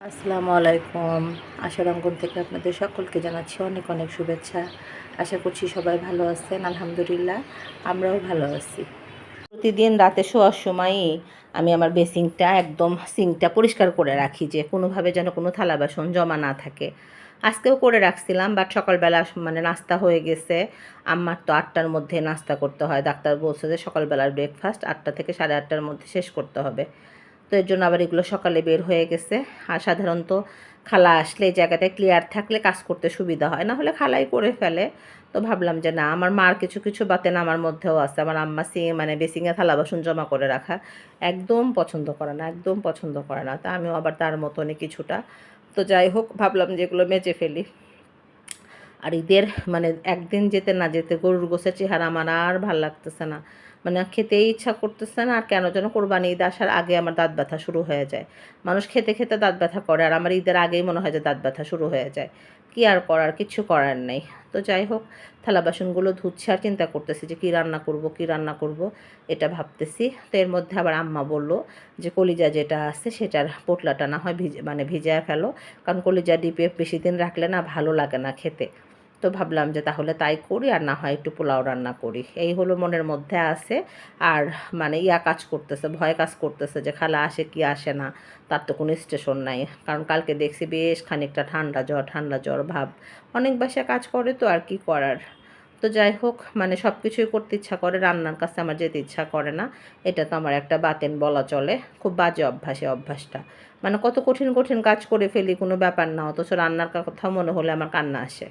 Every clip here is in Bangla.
আসসালামু আলাইকুম। আশার অঙ্গন থেকে আপনাদের সকলকে জানাচ্ছি অনেক অনেক শুভেচ্ছা। আশা করছি সবাই ভালো আছেন, আলহামদুলিল্লাহ, আমরাও ভালো আছি। প্রতিদিন রাতে শোয়ার সময়ই আমি আমার বেসিংটা একদম সিঙ্কটা পরিষ্কার করে রাখি যে কোনোভাবে যেন কোনো থালা বাসন জমা না থাকে। আজকেও করে রাখছিলাম বাট সকালবেলা মানে নাস্তা হয়ে গেছে। আমার তো আটটার মধ্যে নাস্তা করতে হয়। ডাক্তার বলছে যে সকালবেলার ব্রেকফাস্ট আটটা থেকে সাড়ে আটটার মধ্যে শেষ করতে হবে। তো এর জন্য আবার এগুলো সকালে বের হয়ে গেছে। আর সাধারণত খালা আসলে এই জায়গাটায় ক্লিয়ার থাকলে কাজ করতে সুবিধা হয়, না হলে খালাই করে ফেলে। তো ভাবলাম যে না, আমার মার কিছু কিছু বাতেন আমার মধ্যেও আছে। আমার আম্মা সি মানে বেসিংয়ে থালা বাসন জমা করে রাখা একদম পছন্দ করে না, একদম পছন্দ করে না। তা আমিও আবার তার মতনই কিছুটা। তো যাই হোক, ভাবলাম যে এগুলো মেজে ফেলি। আর ঈদের মানে একদিন যেতে না যেতে গরুর গোছের চেহারা আমার আর ভালো লাগতেছে না। মানে খেতেই ইচ্ছা করতেছে না, আর কেন যেন কোরবানি ঈদ আসার আগে আমার দাঁত ব্যথা শুরু হয়ে যায়। মানুষ খেতে খেতে দাঁত ব্যথা করে, আর আমার ঈদের আগেই মনে হয় যে দাঁত ব্যথা শুরু হয়ে যায়। কি আর করার, কিছু করার নেই। তো যাই হোক, থালা বাসনগুলো ধুচ্ছে আর চিন্তা করতেছি যে কী রান্না করব, কী রান্না করব, এটা ভাবতেছি। তো এর মধ্যে আবার আম্মা বলল যে কলিজা যেটা আছে সেটার পোটলাটা না হয় ভিজে মানে ভিজায় ফেলো। কারণ কলিজা ডিপে বেশি দিন রাখলে না ভালো লাগে না খেতে। তো ভাবলাম যে তাহলে তাই করি আর না হয় একটু পোলাও রান্না করি। এই হলো মনের মধ্যে আছে। আর মানে ইয়া কাজ করতেছে, ভয় কাজ করতেছে যে খালা আসে কি আসে না, তার তো কোনো স্টেশন নাই। কারণ কালকে দেখছি বেশ খানিকটা ঠান্ডা জ্বর ঠান্ডা জ্বর ভাব। অনেক বাসায় কাজ করে তো আর কি করার। তো যাই হোক মানে সব কিছুই করতে ইচ্ছা করে, রান্নার কাছে আমার যেতে ইচ্ছা করে না। এটা তো আমার একটা বাতেন বলা চলে। খুব বাজে অভ্যাসে অভ্যাসটা। মানে কত কঠিন কঠিন কাজ করে ফেলি কোনো ব্যাপার না, অথচ রান্নার কথা মনে হলে আমার কান্না আসে।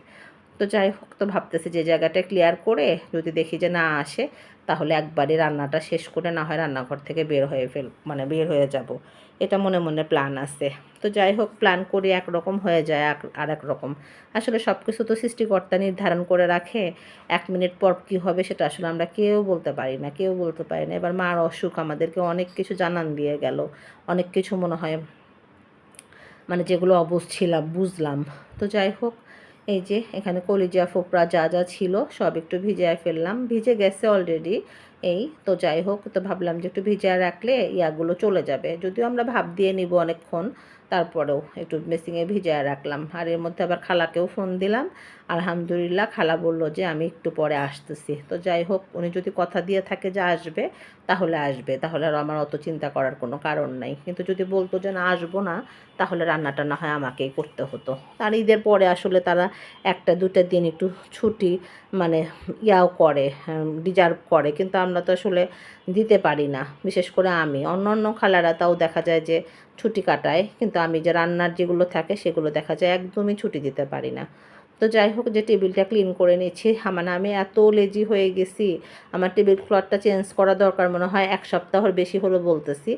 তো যাই হোক, তো ভাবতেছি যে জায়গাটা ক্লিয়ার করে যদি দেখি যে না আসে, তাহলে একবারই রান্নাটা শেষ করে না হয় রান্নাঘর থেকে বের হয়ে ফেল মানে বের হয়ে যাব। এটা মনে মনে প্ল্যান আছে। তো যাই হোক প্ল্যান করে একরকম হয়ে যায়, আর এক রকম আসলে সব কিছু তো সৃষ্টিকর্তা নির্ধারণ করে রাখে। এক মিনিট পর কী হবে সেটা আসলে আমরা কেউ বলতে পারি না, কেউ বলতে পারি না। এবার মার অসুখ আমাদেরকে অনেক কিছু জানান দিয়ে গেল। অনেক কিছু মনে হয় মানে যেগুলো অবুঝ ছিলাম, বুঝলাম। তো যাই হোক এই যে, এখানে কলিজা, ফোপড়া যা যা ছিল সব একটু ভিজিয়ে ফেললাম। ভিজে গেছে অলরেডি এই তো যাই হোক, তো ভাবলাম যে একটু ভিজিয়ে রাখলে ইয়াগুলো চলে যাবে। যদিও আমরা ভাব দিয়ে নিব অনেকক্ষণ তারপরেও একটু মেসিংয়ে ভিজিয়ে রাখলাম। আর এর মধ্যে আবার খালাকেও ফোন দিলাম। আলহামদুলিল্লাহ খালা বলল যে, আমি একটু পরে আসতেছি। তো যাই হোক, উনি যদি কথা দিয়ে থাকে যে, আসবে, তাহলে আসবে। তাহলে আর আমার অত চিন্তা করার কোনো কারণ নাই। কিন্তু যদি বলতো যে, না, আসব না, তাহলে রান্নাটা না হয় আমাকেই করতে হতো। আর ঈদের পরে আসলে তারা একটা, দুটা দিন একটু ছুটি মানে ইয়াও করে ডিজার্ভ করে। কিন্তু আমরা তো আসলে দিতে পারি না, বিশেষ করে আমি। অন্য অন্য খালারা তাও দেখা যায় যে ছুটি কাটায়, কিন্তু আমি যে রান্নার যেগুলো থাকে সেগুলো দেখা যায় একদমই ছুটি দিতে পারি না। তো যাই হোক, যে টেবিলটা ক্লিন করে নিচ্ছি মানে আমি এত লেজি হয়ে গেছি, আমার টেবিল ক্লথটা চেঞ্জ করা দরকার মনে হয়, এক সপ্তাহর বেশি হলো বলতেছি,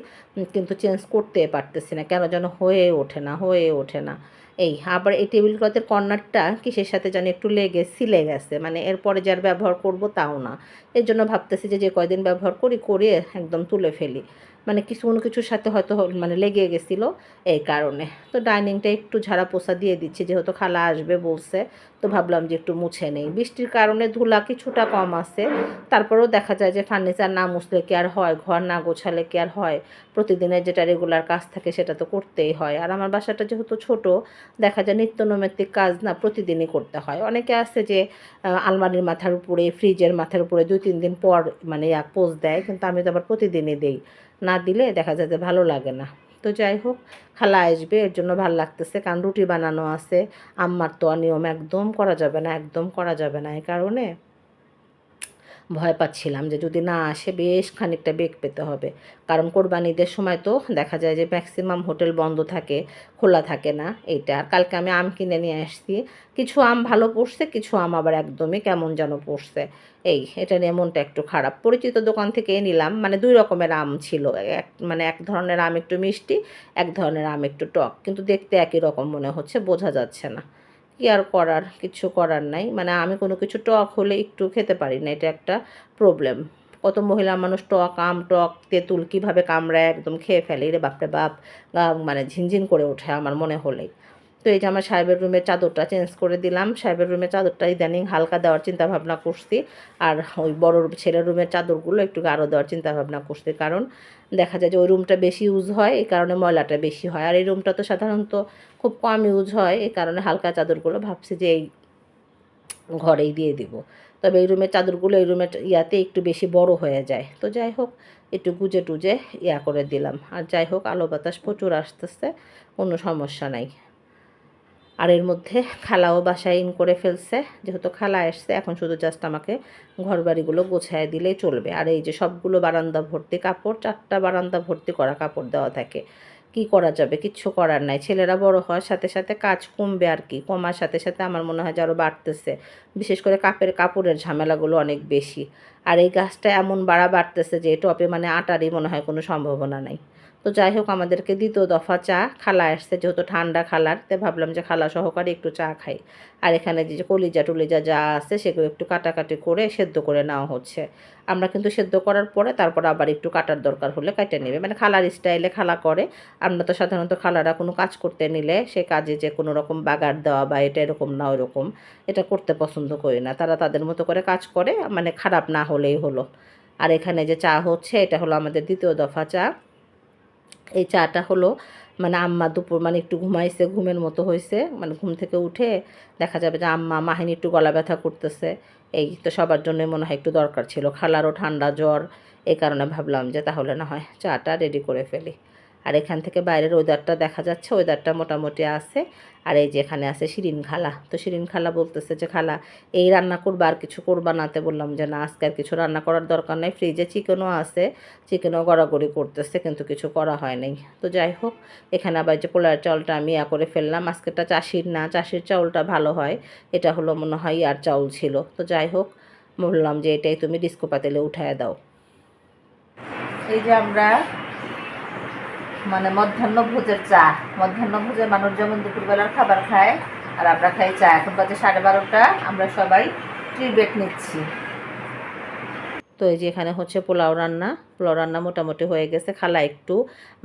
কিন্তু চেঞ্জ করতে পারতেছি না, কেন যেন হয়ে ওঠে না, হয়ে ওঠে না। এই, আবার এই টেবিল ক্লথের কর্নারটা কিসের সাথে যেন একটু লেগে, সিলে গেছে মানে এরপরে যার ব্যবহার করব তাও না। এর জন্য ভাবতেছি যে যে কয়দিন ব্যবহার করি করে একদম তুলে ফেলি। মানে কিছু কোনো কিছুর সাথে হয়তো মানে লেগে গেছিল এই কারণে। তো ডাইনিংটা একটু ঝাড়া পোছা দিয়ে দিচ্ছি, যেহেতু খালা আসবে বলছে, তো ভাবলাম যে একটু মুছে নেই। বৃষ্টির কারণে ধুলা কিছুটা কম আছে। তারপরেও দেখা যায় যে ফার্নিচার না মুছলে কি আর হয়? ঘর না গোছালে কি আর হয়? প্রতিদিনের যেটা রেগুলার কাজ থাকে সেটা তো করতেই হয়। আর আমার বাসাটা যেহেতু ছোট, দেখা যায় নিত্য নৈমিত্তিক কাজ না প্রতিদিনই করতে হয়। অনেকে আছে যে আলমারির মাথার উপরে ফ্রিজের মাথার উপরে দুই তিন দিন পর মানে এক পোজ দেয়, কিন্তু আমি তো আবার প্রতিদিনই দিই। না দিলে দেখা যায় যে ভালো লাগে না। তো যাই হোক, খালা আসবে, এর জন্য ভালো লাগতেছে, কারণ রুটি বানানো আছে। আম্মার তো নিয়ম একদম করা যাবে না, একদম করা যাবে না। এই কারণে ভয় পাচ্ছিলাম যে যদি না আসে বেশ খানিকটা বেগ পেতে হবে। কারণ কোরবানিদের সময় তো দেখা যায় যে ম্যাক্সিমাম হোটেল বন্ধ থাকে, খোলা থাকে না এইটা। আর কালকে আমি আম কিনে নিয়ে আসছি। কিছু আম ভালো পড়ছে, কিছু আম আবার একদমই কেমন যেন পড়ছে। এই, এটা নিয়ে মনটা একটু খারাপ। পরিচিত দোকান থেকে নিলাম। মানে দুই রকমের আম ছিল। এক মানে এক ধরনের আম একটু মিষ্টি, এক ধরনের আম একটু টক। কিন্তু দেখতে একই রকম মনে হচ্ছে, বোঝা যাচ্ছে না। কি আর করার কিছু করার নাই। মানে আমি কোনো কিছু টক হলে একটু খেতে পারি না, এটা একটা প্রবলেম কত মহিলা মানুষ টক, আম টক, তেঁতুল কীভাবে কামড়ায় একদম খেয়ে ফেলে। রে বাপরে বাপ মানে ঝিনঝিন করে ওঠে আমার মনে হলেই। তো এই যে আমার সাহেবের রুমের চাদরটা চেঞ্জ করে দিলাম। সাহেবের রুমের চাদরটা ইদানিং হালকা দেওয়ার চিন্তা ভাবনা করছি। আর ওই বড় ছেলের রুমের চাদরগুলো একটু গাঢ় দেওয়ার চিন্তা ভাবনা করছি। কারণ দেখা যায় যে ওই রুমটা বেশি ইউজ হয়, এই কারণে ময়লাটা বেশি হয়। আর এই রুমটা তো সাধারণত খুব কম ইউজ হয়, এই কারণে হালকা চাদরগুলো ভাবছি যে এই ঘরেই দিয়ে দিব। তবে এই রুমের চাদরগুলো এই রুমের ইয়াতে একটু বেশি বড় হয়ে যায়। তো যাই হোক, একটু গুজে টুজে ইয়া করে দিলাম। আর যাই হোক, আলো বাতাস প্রচুর আসতেছে, কোনো সমস্যা নাই। আর এর মধ্যে খালাও বাসায় ইন করে ফেলছে। যেহেতু খালা এসছে, এখন শুধু জাস্ট আমাকে ঘর বাড়িগুলো গোছায় দিলেই চলবে। আর এই যে সবগুলো বারান্দা ভর্তি কাপড়, চারটা বারান্দা ভর্তি করা কাপড় দেওয়া থাকে। কি করা যাবে? কিচ্ছু করার নাই। ছেলেরা বড় হওয়ার সাথে সাথে কাজ কমবে আর কি, কমার সাথে সাথে আমার মনে হয় যে আরও বাড়তেছে। বিশেষ করে কাপের কাপড়ের ঝামেলাগুলো অনেক বেশি। আর এই গাছটা এমন বাড়া বাড়তেছে যে টপে মানে আটারই মনে হয় কোনো সম্ভাবনা নাই। তো যাই হোক আমাদেরকে দ্বিতীয় দফা চা খালা আসছে, যেহেতু ঠান্ডা খালার তো ভাবলাম যে খালা সহকারে একটু চা খাই। আর এখানে যে কলিজা টুলিজা যা আছে, সেগুলো একটু কাটাকাটি করে সেদ্ধ করে নেওয়া হচ্ছে। আমরা কিন্তু সেদ্ধ করার পরে তারপর আবার একটু কাটার দরকার হলে কাটে নেবে। মানে খালার স্টাইলে খালা করে, আমরা তো সাধারণত খালারা কোনো কাজ করতে নিলে সে কাজে যে কোনো রকম বাগার দেওয়া বা এটা এরকম না ওরকম, এটা করতে পছন্দ করি না। তারা তাদের মতো করে কাজ করে মানে খারাপ না হলেই হলো। আর এখানে যে চা হচ্ছে, এটা হলো আমাদের দ্বিতীয় দফা চা। এই চাটা হলো মানে আম্মা দুপুর মানে একটু ঘুমাইছে, ঘুমের মতো হয়েছে মানে ঘুম থেকে উঠে দেখা যাবে যে আম্মা, মাহিনী একটু গলা ব্যথা করতেছে। এই তো সবার জন্যই মনে হয় একটু দরকার ছিল, খালারও ঠান্ডা জ্বর, এই কারণে ভাবলাম যে তাহলে না হয় চাটা রেডি করে ফেলি। আর এখান থেকে বাইরের ওয়েদারটা দেখা যাচ্ছে ওয়েদারটা মোটামুটি আছে। আর এই যে এখানে আছে শিরিন খালা। তো শিরিন খালা বলতেছে যে, খালা, এই রান্না করবা আর কিছু করবা নাতে বললাম যে, না, আজকে আর কিছু রান্না করার দরকার নেই। ফ্রিজে চিকেনও আছে। চিকেনও গড়াগড়ি করতেছে, কিন্তু কিছু করা হয় নাই। তো যাই হোক, এখানে আবার যে পোলার চাউলটা আমি ইয়া করে ফেললাম। আজকেটা চাষির না, চাষির চাউলটা ভালো হয়। এটা হলো মনে হয় আর চাউল ছিল। তো যাই হোক, বললাম যে, এটাই তুমি ডিস্কো পাতিলে উঠায় দাও। এই যে আমরা মানে মধ্যাহ্ন ভোজের চা। মধ্যাহ্ন ভোজের মানুষ যেমন দুপুরবেলার খাবার খায়, আর আমরা খাই চা। এখন বাজে সাড়ে বারোটা, আমরা সবাই ট্রি ব্রেক নিচ্ছি। তো এই যে এখানে হচ্ছে পোলাও রান্না। পোলাও রান্না মোটামুটি হয়ে গেছে, খালা একটু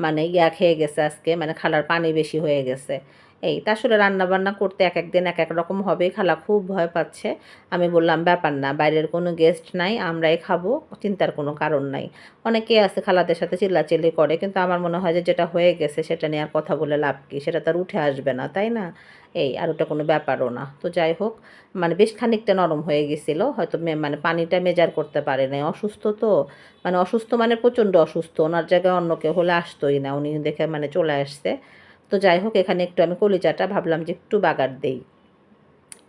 মানে ইয়া খেয়ে গেছে আজকে মানে খালার পানি বেশি হয়ে গেছে। এই তা আসলে রান্না বান্না করতে এক এক দিন এক এক রকম হবে, খালা খুব ভয় পাচ্ছে। আমি বললাম, ব্যাপার না, বাইরের কোনো গেস্ট নাই, আমরাই খাব, চিন্তার কোনো কারণ নাই। অনেকে আছে খালাদের সাথে চিল্লাচিল্লি করে, কিন্তু আমার মনে হয় যে যেটা হয়ে গেছে সেটা নিয়ে আর কথা বলে লাভ কী? সেটা তার উঠে আসবে না, তাই না? এই আর ওটা কোনো ব্যাপারও না। তো যাই হোক মানে বেশ খানিকটা নরম হয়ে গেছিল, হয়তো মানে পানিটা মেজার করতে পারে নাই। অসুস্থ তো মানে অসুস্থ মানে প্রচণ্ড অসুস্থ। ওনার জায়গায় অন্য কেউ হলে আসতোই না, উনি দেখে মানে চলে আসছে। তো যাই হোক, এখানে একটু আমি কলিজাটা ভাবলাম যে একটু বাগার দেই।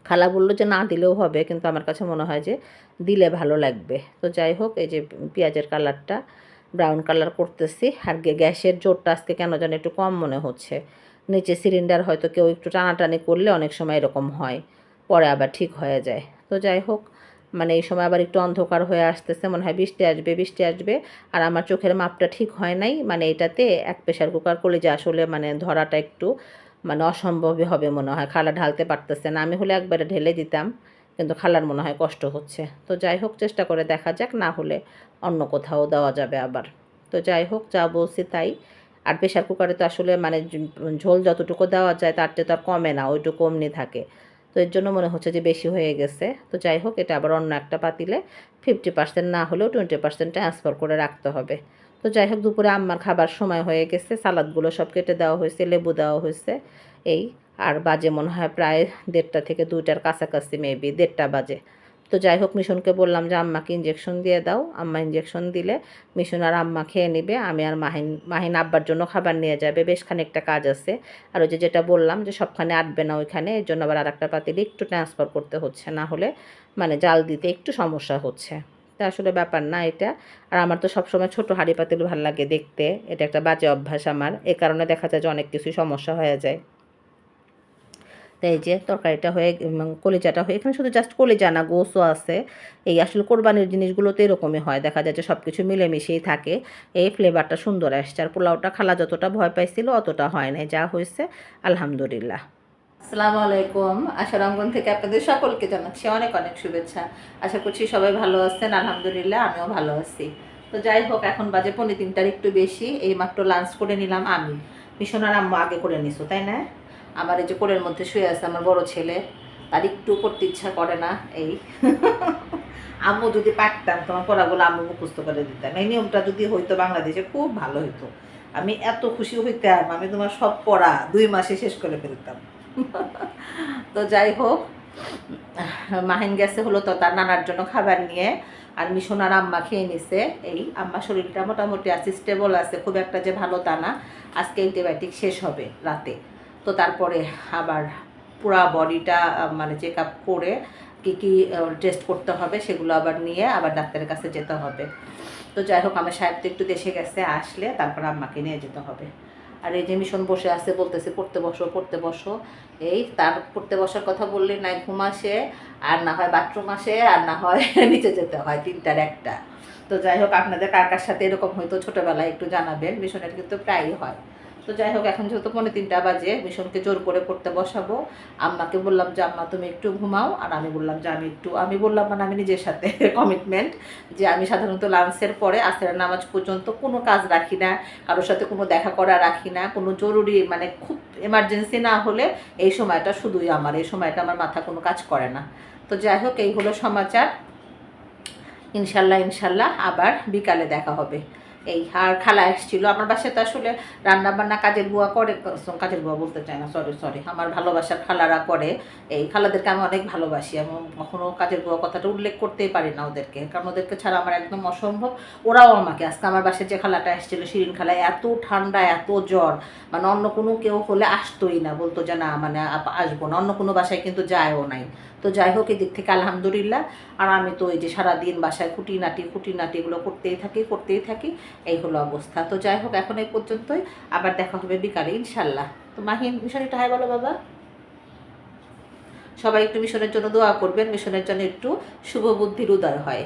খালা বলল যে, না, দিলেও হবে। কিন্তু আমার কাছে মনে হয় যে, দিলে ভালো লাগবে। তো যাই হোক, এই যে পেঁয়াজের কালারটা, ব্রাউন কালার করতেছি। আর গ্যাসের জোরটা আজকে কেন যেন একটু কম মনে হচ্ছে। নিচে সিলিন্ডার হয়তো কেউ একটু টানাটানি করলে অনেক সময় এরকম হয়, পরে আবার ঠিক হয়ে যায়। তো যাই হোক মানে এই সময় আবার একটু অন্ধকার হয়ে আসতেছে, মনে হয় বৃষ্টি আসবে বৃষ্টি আসবে। আর আমার চোখের মাপটা ঠিক হয় নাই মানে এটাতে এক প্রেশার কুকার করলে যে আসলে মানে ধরাটা একটু মানে অসম্ভবই হবে মনে হয়, খালা ঢালতে পারতেছে না। আমি হলে একবারে ঢেলে দিতাম, কিন্তু খালার মনে হয় কষ্ট হচ্ছে। তো যাই হোক, চেষ্টা করে দেখা যাক, না হলে অন্য কোথাও দেওয়া যাবে আবার। তো যাই হোক, যা বলছি তাই। আর প্রেশার কুকারে তো আসলে মানে ঝোল যতটুকু দেওয়া যায়, তার চেয়ে তো আর কমে না, ওইটুকু অমনি থাকে। তো এর জন্য মনে হচ্ছে যে বেশি হয়ে গেছে। তো যাই হোক, এটা আবার অন্য একটা পাতিলে ফিফটি পার্সেন্ট না হলেও টোয়েন্টি পার্সেন্ট ট্রান্সফার করে রাখতে হবে। তো যাই হোক, দুপুরে আম্মার খাবার সময় হয়ে গেছে, সালাদগুলো সব কেটে দেওয়া হয়েছে, লেবু দেওয়া হয়েছে। এই, আর বাজে মনে হয় প্রায় দেড়টা থেকে দুইটার কাছাকাছি মেবি দেড়টা বাজে। তো যাই হোক মিশনকে বললাম যে, আম্মাকে ইঞ্জেকশন দিয়ে দাও। আম্মা ইঞ্জেকশন দিলে মিশন আর আম্মা খেয়ে নেবে, আমি আর মাহিন মাহিন আব্বার জন্য খাবার নিয়ে যাবে। বেশ খানিকটা কাজ আছে। আর ওই যে যেটা বললাম যে, সবখানে আটবে না ওইখানে, এর জন্য আবার আর একটা পাতিলে একটু ট্রান্সফার করতে হচ্ছে, না হলে মানে জাল দিতে একটু সমস্যা হচ্ছে। তা আসলে ব্যাপার না এটা। আর আমার তো সবসময় ছোটো হাঁড়ি পাতিল ভালো লাগে দেখতে। এটা একটা বাজে অভ্যাস আমার। এ কারণে দেখা যায় যে, অনেক কিছুই সমস্যা হয়ে যায়। তাই এই যে তরকারিটা হয়ে কলিজাটা হয়ে, এখানে শুধু জাস্ট কলিজা না, গোসও আছে। এই আসলে কোরবানির জিনিসগুলো তো এরকমই হয়। দেখা যায় যে সব কিছু মিলেমিশেই থাকে। এই ফ্লেভারটা সুন্দর আসছে। আর পোলাওটা খালা যতটা ভয় পাইছিল অতটা হয় নাই। যা হয়েছে, আলহামদুলিল্লাহ। আসসালামু আলাইকুম। আশার অঙ্গন থেকে আপনাদের সকলকে জানাচ্ছি অনেক অনেক শুভেচ্ছা। আশা করছি সবাই ভালো আছেন। আলহামদুলিল্লাহ, আমিও ভালো আছি। তো যাই হোক, এখন বাজে পনেরো তিনটার একটু বেশি। এই মাত্র লাঞ্চ করে নিলাম আমি। মিশনার আম্মু আগে করে নিছো, তাই না? আমার এই যে কোলের মধ্যে শুয়ে আছে আমার বড় ছেলে, তার একটু করতে ইচ্ছা করে না, এই। আম্মু যদি পারতাম, তোমার পড়াগুলো আম্মু মুখস্থ করে দিতাম। এই নিয়মটা যদি হইতো বাংলাদেশে, খুব ভালো হইতো। আমি এত খুশি হইতাম, আমি তোমার সব পড়া দুই মাসে শেষ করে ফেলতাম। তো যাই হোক, মাহিন গেছে হলো তো তার নানার জন্য খাবার নিয়ে, আর মিশনার আম্মা খেয়ে নিছে। এই আম্মা শরীরটা মোটামুটি আছে স্টেবল আছে, খুব একটা যে ভালো তা না। আজকে অ্যান্টিবায়োটিক শেষ হবে রাতে। তো তারপরে আবার পুরা বডিটা মানে চেক আপ করে কী কী টেস্ট করতে হবে সেগুলো আবার নিয়ে আবার ডাক্তারের কাছে যেতে হবে। তো যাই হোক, আমার সাহেব তো একটু দেশে গেছে, আসলে তারপর আম্মাকে নিয়ে যেতে হবে। আর এই যে মিশন বসে আছে, বলতেছে পড়তে বসো পড়তে বসো। এই তার পড়তে বসার কথা বললে নাই ঘুম আসে, আর না হয় বাথরুম আসে, আর না হয় নিচে যেতে হয়, তিনটার একটা। তো যাই হোক, আপনাদের কার কার সাথে এরকম হয়তো ছোটোবেলায় একটু জানাবেন, মিশনের কিন্তু প্রায়ই হয়। তো যাই হোক, এখন যেহেতু পৌনে তিনটা বাজে, মিশনকে জোর করে পড়তে বসাবো। আম্মাকে বললাম যে, আম্মা, তুমি একটু ঘুমাও। আর আমি বললাম যে, আমি একটু আমি বললাম মানে আমি নিজের সাথে কমিটমেন্ট যে, আমি সাধারণত লাঞ্চের পরে আসরের নামাজ পর্যন্ত কোনো কাজ রাখি না, কারোর সাথে কোনো দেখা করা রাখি না, কোনো জরুরি মানে খুব এমার্জেন্সি না হলে এই সময়টা শুধুই আমার, এই সময়টা আমার মাথা কোনো কাজ করে না। তো যাই হোক, এই হলো সমাচার। ইনশাল্লাহ ইনশাল্লাহ আবার বিকালে দেখা হবে। এই আর খালা এসেছিল। আমার বাসায় তো আসলে রান্না বান্না কাজের বুয়া করে কাজের বুয়া বলতে চাই না সরি সরি আমার ভালোবাসার খালারা করে। এই খালাদেরকে আমি অনেক ভালোবাসি। আমি কখনো কাজের বুয়া কথাটা উল্লেখ করতেই পারি না ওদেরকে। কারণ ওদেরকে ছাড়া আমার একদম অসম্ভব। ওরাও আমাকে, আজকে আমার বাসায় যে খালাটা এসেছিল, শিরিন খালা, এত ঠান্ডা, এত জ্বর মানে অন্য কোনো কেউ হলে আসতোই না। বলতো যে, না মানে আসব না। অন্য কোনো বাসায় কিন্তু যায়ও নাই। তো যাই হোক, এদিক থেকে আলহামদুলিল্লাহ। আর আমি তো এই যে সারাদিন বাসায় খুঁটিনাটি খুঁটিনাটি এগুলো করতেই থাকি করতেই থাকি। এই হলো অবস্থা। তো যাই হোক, এখন এই পর্যন্তই। আবার দেখা হবে বিকালে ইনশাল্লাহ তো মাহিন মিশন মিশনটা হাই বলো বাবা। সবাই একটু মিশনের জন্য দোয়া করবেন। মিশনের জন্য একটু শুভ বুদ্ধির উদয় হয়।